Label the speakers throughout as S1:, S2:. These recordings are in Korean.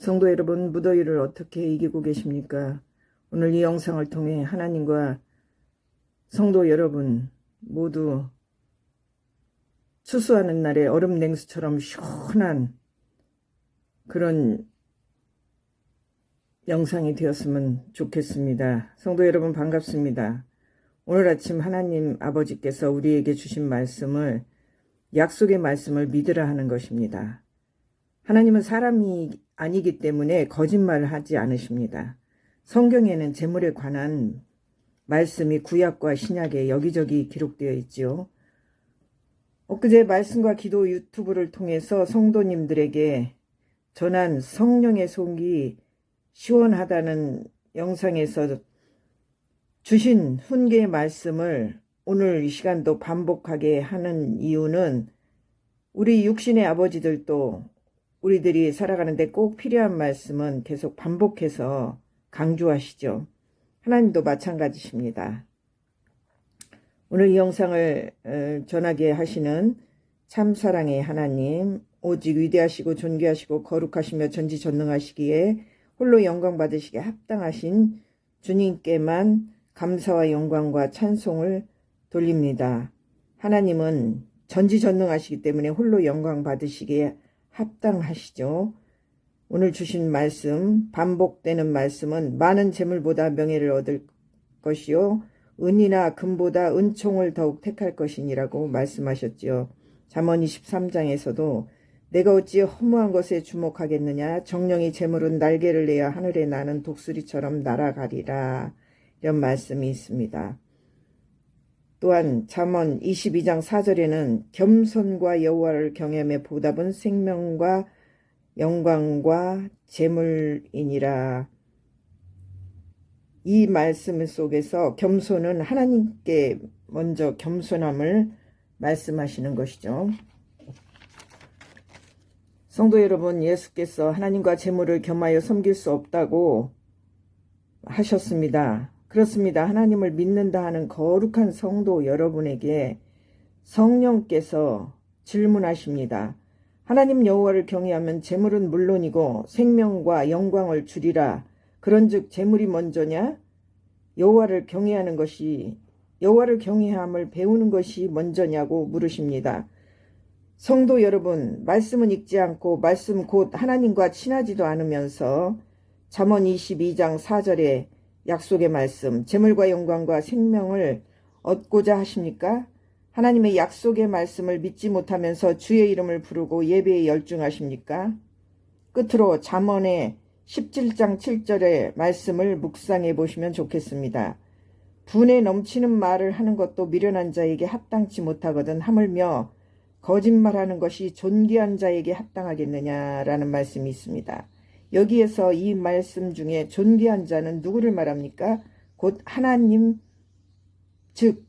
S1: 성도 여러분, 무더위를 어떻게 이기고 계십니까? 오늘 이 영상을 통해 하나님과 성도 여러분 모두 추수하는 날에 얼음 냉수처럼 시원한 그런 영상이 되었으면 좋겠습니다. 성도 여러분 반갑습니다. 오늘 아침 하나님 아버지께서 우리에게 주신 말씀을 약속의 말씀을 믿으라 하는 것입니다. 하나님은 사람이 아니기 때문에 거짓말을 하지 않으십니다. 성경에는 재물에 관한 말씀이 구약과 신약에 여기저기 기록되어 있지요. 엊그제 말씀과 기도 유튜브를 통해서 성도님들에게 전한 성령의 속이 시원하다는 영상에서 주신 훈계의 말씀을 오늘 이 시간도 반복하게 하는 이유는 우리 육신의 아버지들도 우리들이 살아가는데 꼭 필요한 말씀은 계속 반복해서 강조하시죠. 하나님도 마찬가지십니다. 오늘 이 영상을 어, 전하게 하시는 참 사랑의 하나님, 오직 위대하시고 존귀하시고 거룩하시며 전지전능하시기에 홀로 영광 받으시기에 합당하신 주님께만 감사와 영광과 찬송을 돌립니다. 하나님은 전지전능하시기 때문에 홀로 영광 받으시기에 합당하시죠. 오늘 주신 말씀, 반복되는 말씀은 많은 재물보다 명예를 얻을 것이요. 은이나 금보다 은총을 더욱 택할 것이니라고 말씀하셨지요. 잠언 23장에서도 내가 어찌 허무한 것에 주목하겠느냐 정령이 재물은 날개를 내야 하늘에 나는 독수리처럼 날아가리라 이런 말씀이 있습니다. 또한 잠언 22장 4절에는 겸손과 여호와를 경외함의 보답은 생명과 영광과 재물이니라. 이 말씀 속에서 겸손은 하나님께 먼저 겸손함을 말씀하시는 것이죠. 성도 여러분, 예수께서 하나님과 재물을 겸하여 섬길 수 없다고 하셨습니다. 그렇습니다. 하나님을 믿는다 하는 거룩한 성도 여러분에게 성령께서 질문하십니다. 하나님 여호와를 경외하면 재물은 물론이고 생명과 영광을 주리라. 그런즉 재물이 먼저냐? 여호와를 경외하는 것이 여호와를 경외함을 배우는 것이 먼저냐고 물으십니다. 성도 여러분, 말씀은 읽지 않고 말씀 곧 하나님과 친하지도 않으면서 잠언 22장 4절에 약속의 말씀, 재물과 영광과 생명을 얻고자 하십니까? 하나님의 약속의 말씀을 믿지 못하면서 주의 이름을 부르고 예배에 열중하십니까? 끝으로 잠언의 17장 7절의 말씀을 묵상해 보시면 좋겠습니다. 분에 넘치는 말을 하는 것도 미련한 자에게 합당치 못하거든 하물며 거짓말하는 것이 존귀한 자에게 합당하겠느냐라는 말씀이 있습니다. 여기에서 이 말씀 중에 존귀한 자는 누구를 말합니까? 곧 하나님, 즉,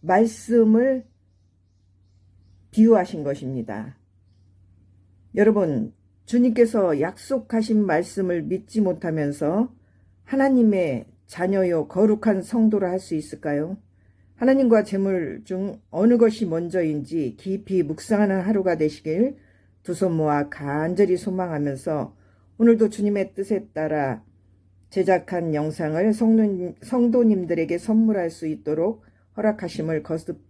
S1: 말씀을 비유하신 것입니다. 여러분, 주님께서 약속하신 말씀을 믿지 못하면서 하나님의 자녀요, 거룩한 성도를 할수 있을까요? 하나님과 재물 중 어느 것이 먼저인지 깊이 묵상하는 하루가 되시길 두 손 모아 간절히 소망하면서 오늘도 주님의 뜻에 따라 제작한 영상을 성도님, 성도님들에게 선물할 수 있도록 허락하심을 거듭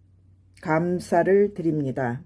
S1: 감사를 드립니다.